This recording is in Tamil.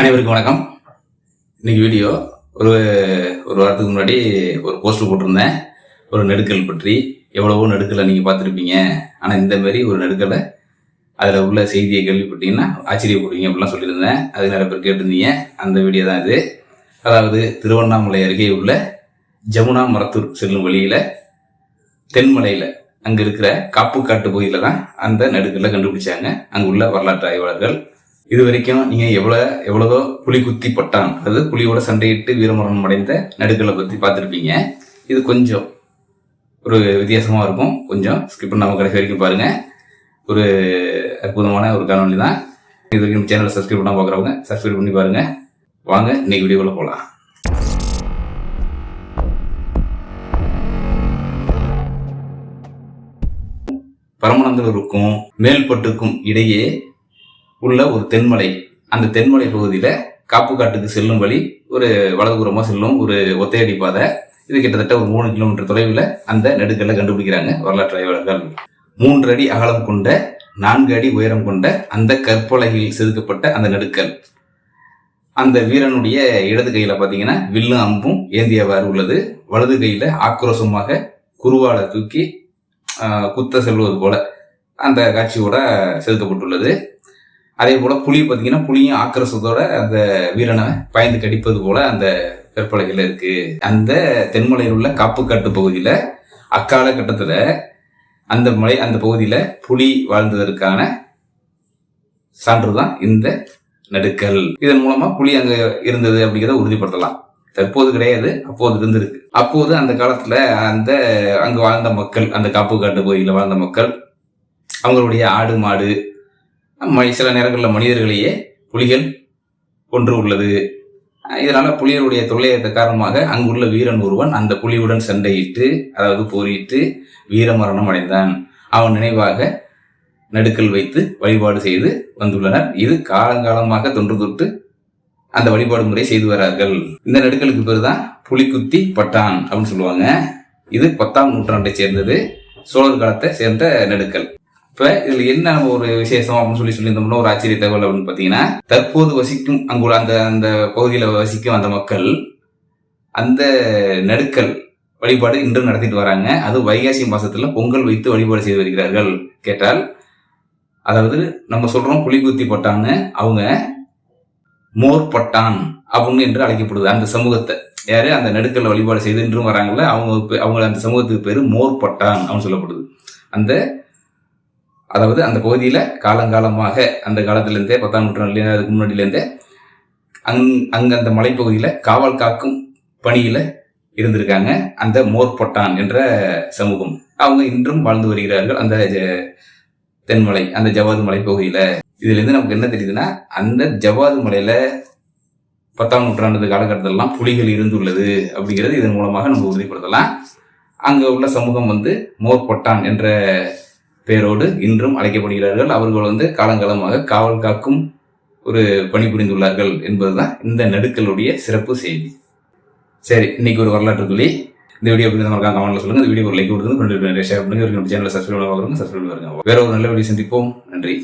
அனைவருக்கும் வணக்கம். இன்னைக்கு வீடியோ ஒரு ஒரு வாரத்துக்கு முன்னாடி ஒரு போஸ்டர் போட்டிருந்தேன். ஒரு நெடுக்கல் பற்றி. எவ்வளவோ நெடுக்கலை நீங்கள் பார்த்துருப்பீங்க. ஆனால் இந்த மாதிரி ஒரு நெடுக்கலை அதில் உள்ள செய்தியை கேள்விப்பட்டீங்கன்னா ஆச்சரியப்படுவீங்க அப்படிலாம் சொல்லியிருந்தேன். அது நிறைய பேர் கேட்டிருந்தீங்க. அந்த வீடியோ தான் இது. அதாவது திருவண்ணாமலை அருகே உள்ள ஜமுனா மரத்தூர் செல்லும் வழியில் தென்மலையில் அங்கே இருக்கிற காப்புக்காட்டு பகுதியில் தான் அந்த நெடுக்கலை கண்டுபிடிச்சாங்க. அங்கே உள்ள வரலாற்று ஆய்வாளர்கள் இது வரைக்கும் நீங்க எவ்வளவு எவ்வளவோ புலி குத்தி பட்டான் அதாவது புலியோட சண்டையிட்டு வீரமரணம் அடைந்த நடுக்களை பத்தி பார்த்துருப்பீங்க. இது கொஞ்சம் ஒரு வித்தியாசமா இருக்கும். கொஞ்சம் ஸ்கிப் நம்ம கடைசி வரைக்கும் பாருங்க. ஒரு அற்புதமான ஒரு காணொலி தான். இது வரைக்கும் சேனலை சப்ஸ்கிரைப் பண்ண பார்க்குறவங்க சப்ஸ்கிரைப் பண்ணி பாருங்க. வாங்க இன்னைக்கு வீடியோவில் போகலாம் பரமநந்தலூருக்கும் மேல்பட்டுக்கும் இடையே உள்ள ஒரு தென்மலை. அந்த தென்மலை பகுதியில் காப்பு காட்டுக்கு செல்லும் வழி ஒரு வலதுபுறமாக செல்லும் ஒரு ஒத்தையடி பாதை. இது கிட்டத்தட்ட ஒரு மூணு கிலோமீட்டர் தொலைவில் அந்த நெடுக்கல்ல கண்டுபிடிக்கிறாங்க வரலாற்று ஆய்வாளர்கள். மூன்று அடி அகலம் கொண்ட நான்கு அடி உயரம் கொண்ட அந்த கற்பலகையில் செதுக்கப்பட்ட அந்த நெடுக்கல். அந்த வீரனுடைய இடது கையில் பார்த்தீங்கன்னா வில்லும் அம்பும் ஏந்தியவாறு உள்ளது. வலது கையில் ஆக்ரோஷமாக குருவாலை தூக்கி குத்த செல்வது போல அந்த காட்சியோட செதுக்கப்பட்டுள்ளது. அதே போல புலி பார்த்தீங்கன்னா புலியும் ஆக்கிரசத்தோட அந்த வீரனை பயந்து கடிப்பது போல அந்த கற்பலகையில் இருக்கு. அந்த தென்மலையில் உள்ள காப்புக்காட்டு பகுதியில அக்கால கட்டத்துல அந்த மலை அந்த பகுதியில புலி வாழ்ந்ததற்கான சான்றுதான் இந்த நடுக்கல். இதன் மூலமா புலி அங்க இருந்தது அப்படிங்கிறத உறுதிப்படுத்தலாம். தற்போது கிடையாது அப்போது இருந்திருக்கு. அப்போது அந்த காலத்துல அந்த அங்க வாழ்ந்த மக்கள் அந்த காப்புக்காட்டு பகுதியில் வாழ்ந்த மக்கள் அவங்களுடைய ஆடு மாடு சில நேரங்களில் மனிதர்களையே புலிகள் கொன்று உள்ளது. இதனால புலிகளுடைய தொல்லையத்த காரணமாக அங்குள்ள வீரன் ஒருவன் அந்த புலியுடன் சண்டையிட்டு அதாவது போரிட்டு வீரமரணம் அடைந்தான். அவன் நினைவாக நடுக்கல் வைத்து வழிபாடு செய்து வந்துள்ளனர். இது காலங்காலமாக தொன்று தொட்டு அந்த வழிபாடு முறை செய்து வரார்கள். இந்த நடுக்கலுக்கு பேர் தான் புலிக்குத்தி பட்டான் அப்படின்னு சொல்லுவாங்க. இது பத்தாம் நூற்றாண்டை சேர்ந்தது சோழர் காலத்தை சேர்ந்த நடுக்கல். இப்ப இதுல என்ன ஒரு விசேஷம் அப்படின்னு சொல்லி சொல்லியிருந்தோம்னா ஒரு ஆச்சரிய தகவல் அப்படின்னு பாத்தீங்கன்னா தற்போது வசிக்கும் அங்குள்ள அந்த அந்த பகுதியில வசிக்கும் அந்த மக்கள் அந்த நடுக்கல் வழிபாடு இன்றும் நடத்திட்டு வராங்க. அது வைகாசி மாசத்துல பொங்கல் வைத்து வழிபாடு செய்து வருகிறார்கள் கேட்டால் அதாவது நம்ம சொல்றோம் புலிகுத்தி பட்டான்னு அவங்க மோர் பட்டான் அப்படின்னு என்று அழைக்கப்படுது. அந்த சமூகத்தை. யாரு? அந்த நடுக்கல் வழிபாடு செய்து இன்றும் வராங்கல்ல அவங்க அவங்க அந்த சமூகத்துக்கு பேரு மோர் பட்டான் அப்படின்னு சொல்லப்படுது. அந்த அதாவது அந்த பகுதியில் காலங்காலமாக அந்த காலத்திலேருந்தே பத்தாம் நூற்றாண்டுலேருந்து அதுக்கு முன்னாடியிலேருந்தே அங் அங்கே அந்த மலைப்பகுதியில் காவல் காக்கும் பணியில் இருந்திருக்காங்க அந்த மோர்பொட்டான் என்ற சமூகம். அவங்க இன்றும் வாழ்ந்து வருகிறார்கள் அந்த தென்மலை அந்த ஜவாது மலை இதுலேருந்து நமக்கு என்ன தெரியுதுன்னா அந்த ஜவாது மலையில் பத்தாம் நூற்றாண்டு காலகட்டத்திலலாம் புலிகள் இருந்துள்ளது அப்படிங்கிறது இதன் மூலமாக நம்ம உறுதிப்படுத்தலாம். அங்கே உள்ள சமூகம் வந்து மோர்பொட்டான் என்ற பேரோடு இன்றும் அழைக்கப்படுகிறார்கள். அவர்கள் வந்து காலங்காலமாக காவல் காக்கும் ஒரு பணிபுரிந்துள்ளார்கள் என்பதுதான் இந்த நடுக்கலுடைய சிறப்பு செய்தி. சரி இன்னைக்கு ஒரு வரலாற்று துளி இந்த வீடியோ எப்படி நமக்கு கமெண்ட்ல சொல்லுங்க. இந்த வீடியோ ஒரு லைக் கொடுத்து கொண்டு ஷேர் பண்ணுங்க. சேனலை சப்ஸ்கிரைப் பண்ணுங்க சப்ஸ்கிரைப் பண்ணுங்க வேற ஒரு நல்ல வீடியோ சந்திப்போம். நன்றி.